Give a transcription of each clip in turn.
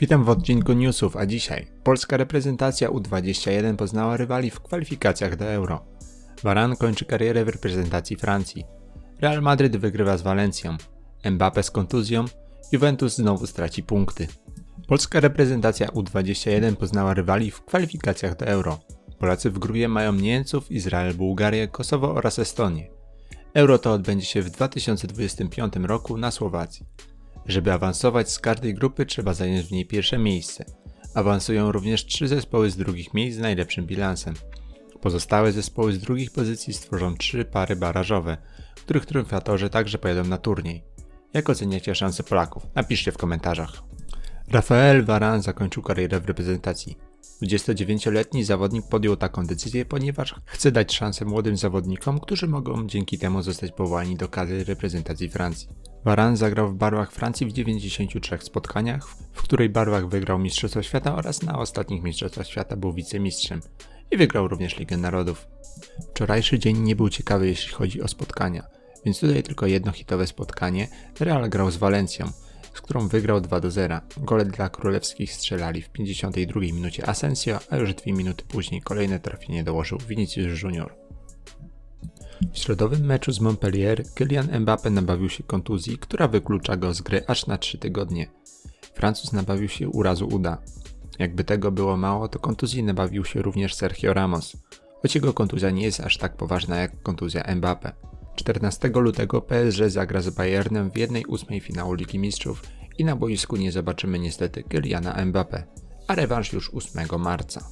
Witam w odcinku newsów, a dzisiaj polska reprezentacja U21 poznała rywali w kwalifikacjach do Euro. Varane kończy karierę w reprezentacji Francji. Real Madryt wygrywa z Walencją. Mbappé z kontuzją. Juventus znowu straci punkty. Polska reprezentacja U21 poznała rywali w kwalifikacjach do Euro. Polacy w grupie mają Niemców, Izrael, Bułgarię, Kosowo oraz Estonię. Euro to odbędzie się w 2025 roku na Słowacji. Żeby awansować z każdej grupy trzeba zająć w niej pierwsze miejsce. Awansują również trzy zespoły z drugich miejsc z najlepszym bilansem. Pozostałe zespoły z drugich pozycji stworzą trzy pary barażowe, których triumfatorzy także pojadą na turniej. Jak oceniacie szanse Polaków? Napiszcie w komentarzach. Rafael Varane zakończył karierę w reprezentacji. 29-letni zawodnik podjął taką decyzję, ponieważ chce dać szansę młodym zawodnikom, którzy mogą dzięki temu zostać powołani do kadry reprezentacji Francji. Varane zagrał w barwach Francji w 93 spotkaniach, w której barwach wygrał Mistrzostwo Świata oraz na ostatnich Mistrzostwach Świata był wicemistrzem i wygrał również Ligę Narodów. Wczorajszy dzień nie był ciekawy jeśli chodzi o spotkania, więc tutaj tylko jedno hitowe spotkanie. Real grał z Walencją, z którą wygrał 2 do 0. Gole dla królewskich strzelali w 52 minucie Asensio, a już dwie minuty później kolejne trafienie dołożył Vinicius Junior. W środowym meczu z Montpellier Kylian Mbappé nabawił się kontuzji, która wyklucza go z gry aż na 3 tygodnie. Francuz nabawił się urazu uda. Jakby tego było mało, to kontuzji nabawił się również Sergio Ramos, choć jego kontuzja nie jest aż tak poważna jak kontuzja Mbappé. 14 lutego PSG zagra z Bayernem w 1-8 finału Ligi Mistrzów i na boisku nie zobaczymy niestety Kyliana Mbappé, a rewanż już 8 marca.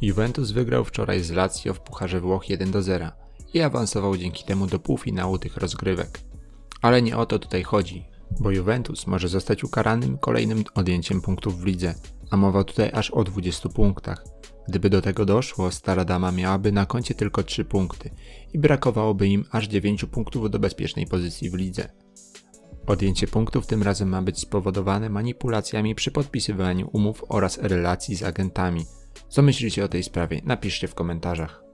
Juventus wygrał wczoraj z Lazio w Pucharze Włoch 1-0 i awansował dzięki temu do półfinału tych rozgrywek. Ale nie o to tutaj chodzi, bo Juventus może zostać ukaranym kolejnym odjęciem punktów w lidze, a mowa tutaj aż o 20 punktach. Gdyby do tego doszło, stara dama miałaby na koncie tylko 3 punkty i brakowałoby im aż 9 punktów do bezpiecznej pozycji w lidze. Odjęcie punktów tym razem ma być spowodowane manipulacjami przy podpisywaniu umów oraz relacji z agentami. Co myślicie o tej sprawie? Napiszcie w komentarzach.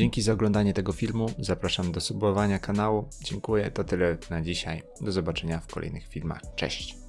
Dzięki za oglądanie tego filmu, zapraszam do subowania kanału. Dziękuję, to tyle na dzisiaj. Do zobaczenia w kolejnych filmach. Cześć!